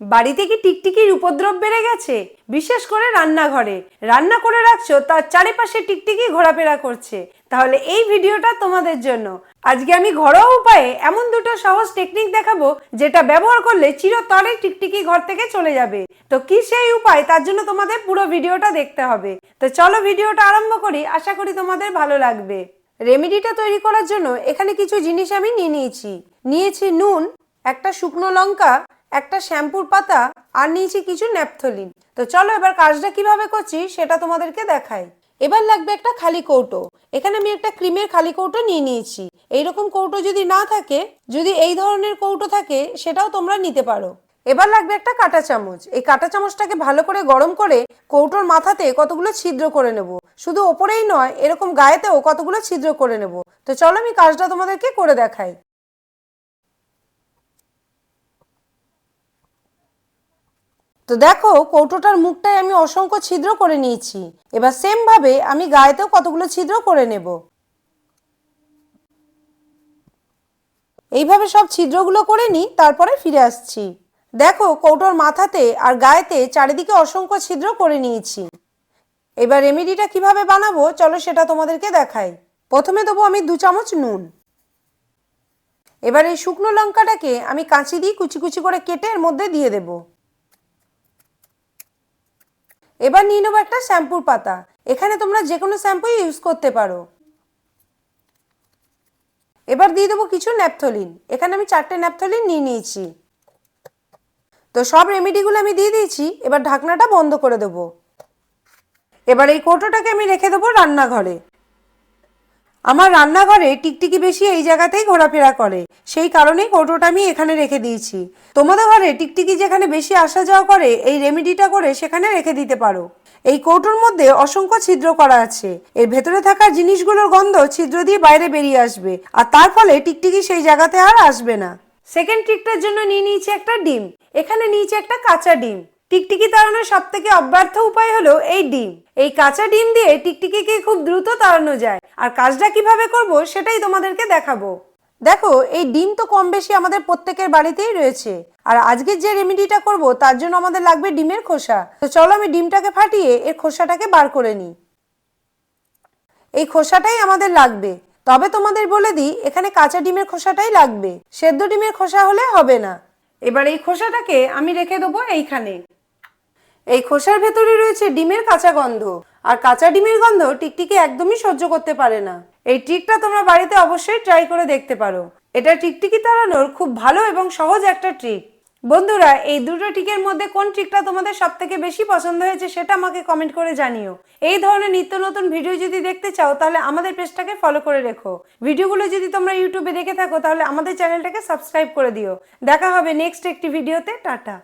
বাড়িতে কি টিকটিকির উপদ্রব বেড়ে গেছে? বিশেষ করে রান্নাঘরে। রান্না করে রাখছো, তার চারিপাশে টিকটিকি ঘোরাফেরা করছে। তাহলে এই ভিডিওটা তোমাদের জন্য। আজকে আমি ঘরোয়া উপায়ে এমন দুটো সহজ টেকনিক দেখাবো, যেটা ব্যবহার করলে চিরতরে টিকটিকি ঘর থেকে চলে যাবে। তো কি সেই উপায়? তার জন্য তোমাদের পুরো ভিডিওটা দেখতে হবে। তো চলো ভিডিওটা আরম্ভ করি। আশা করি তোমাদের ভালো লাগবে। রেমেডিটা তৈরি করার জন্য এখানে কিছু জিনিস আমি নিয়ে নিয়েছি। নিয়েছি নুন, একটা শুকনো লঙ্কা একটা শ্যাম্পুর পাতা আর নিয়েছি কিছু ন্যাপথলিন। তো চলো এবার কাজটা কীভাবে করছি সেটা তোমাদেরকে দেখাই। এবার লাগবে একটা খালি কৌটো। এখানে আমি একটা ক্রিমের খালি কৌটো নিয়ে নিয়েছি। এইরকম কৌটো যদি না থাকে, যদি এই ধরনের কৌটো থাকে, সেটাও তোমরা নিতে পারো। এবার লাগবে একটা কাঁটা চামচ। এই কাঁটা চামচটাকে ভালো করে গরম করে কৌটোর মাথাতে কতগুলো ছিদ্র করে নেব। শুধু ওপরেই নয়, এরকম গায়েতেও কতগুলো ছিদ্র করে নেব। তো চলো আমি কাজটা তোমাদেরকে করে দেখাই। তো দেখো, কৌটোটার মুখটায় আমি অসংখ্য ছিদ্র করে নিয়েছি। এবার সেম ভাবে আমি গায়েতেও কতগুলো ছিদ্র করে নেব। এইভাবে সব ছিদ্রগুলো করে নিই, তারপরে ফিরে আসছি। দেখো, কৌটোর মাথাতে আর গায়েতে চারিদিকে অসংখ্য ছিদ্র করে নিয়েছি। এবার রেমেডিটা কীভাবে বানাবো, চলো সেটা তোমাদেরকে দেখাই। প্রথমে দেবো আমি দু চামচ নুন। এবার এই শুকনো লঙ্কাটাকে আমি কাঁচি দিয়ে কুচি কুচি করে কেটে এর মধ্যে দিয়ে দেবো। এবার নিয়ে নেব একটা শ্যাম্পুর পাতা। এখানে তোমরা যে কোনো শ্যাম্পুই ইউজ করতে পারো। এবার দিয়ে দেবো কিছু ন্যাপথলিন। এখানে আমি চারটে ন্যাপথলিন নিয়ে নিয়েছি। তো সব রেমেডিগুলো আমি দিয়ে দিয়েছি, এবার ঢাকনাটা বন্ধ করে দেবো। এবার এই কৌটোটাকে আমি রেখে দেবো রান্নাঘরে। আমার রান্নাঘরে টিকটিকি বেশি এই জায়গাতেই ঘোরাফেরা করে। সেই কারণেই কৌটোটা আমি এখানে রেখে দিয়েছি। তোমাদের ঘরে টিকটিকি যেখানে বেশি আসা যাওয়া করে, এই রেমেডিটা করে সেখানে রেখে দিতে পারো। এই কৌটোর মধ্যে অসংখ্য ছিদ্র করা আছে। এর ভেতরে থাকা জিনিসগুলোর গন্ধ ছিদ্র দিয়ে বাইরে বেরিয়ে আসবে, আর তার ফলে টিকটিকি সেই জায়গাতে আর আসবে না। সেকেন্ড ট্রিকটার জন্য নিয়ে নিয়েছি একটা ডিম। এখানে নিয়েছি একটা কাঁচা ডিম। টিকটিকি তাড়ানোর সব থেকে অব্যর্থ উপায় হলো এই ডিম। এই কাঁচা ডিম দিয়ে টিকটিকিকে খুব দ্রুত তাড়ানো যায়। আর কাজটা কীভাবে করব সেটাই তোমাদেরকে দেখাবো। দেখো, এই ডিম তো কম বেশি আমাদের প্রত্যেকের বাড়িতেই রয়েছে। আর আজকের যে রেমেডিটা করব তার জন্য আমাদের লাগবে ডিমের খোসা। তো চলো আমি ডিমটাকে ফাটিয়ে এর খোসাটাকে বার করে নিই। এই খোসাটাই আমাদের লাগবে। তবে তোমাদের বলে দিই, এখানে কাঁচা ডিমের খোসাটাই লাগবে। সেদ্ধ ডিমের খোসা হলে হবে না। এবার এই খোসাটাকে আমি রেখে দেবো এইখানে। এই খোসার ভেতরে রয়েছে ডিমের কাঁচা গন্ধ। আর কাঁচা ডিমের গন্ধ টিকটিকি একদমই সহ্য করতে পারে না। এই ট্রিকটা তোমরা বাড়িতে অবশ্যই ট্রাই করে দেখতে পারো। এটা টিকটিকি তাড়ানোর খুব ভালো এবং সহজ একটা ট্রিক। বন্ধুরা, এই দুটো ট্রিকের মধ্যে কোন ট্রিকটা তোমাদের সব থেকে বেশি পছন্দ হয়েছে সেটা আমাকে কমেন্ট করে জানিও। এই ধরনের নিত্য নতুন ভিডিও যদি দেখতে চাও, তাহলে আমাদের পেজটাকে ফলো করে রেখো। ভিডিওগুলো যদি তোমরা ইউটিউবে দেখে থাকো, তাহলে আমাদের চ্যানেলটাকে সাবস্ক্রাইব করে দিও। দেখা হবে নেক্সট একটি ভিডিওতে, টাটা।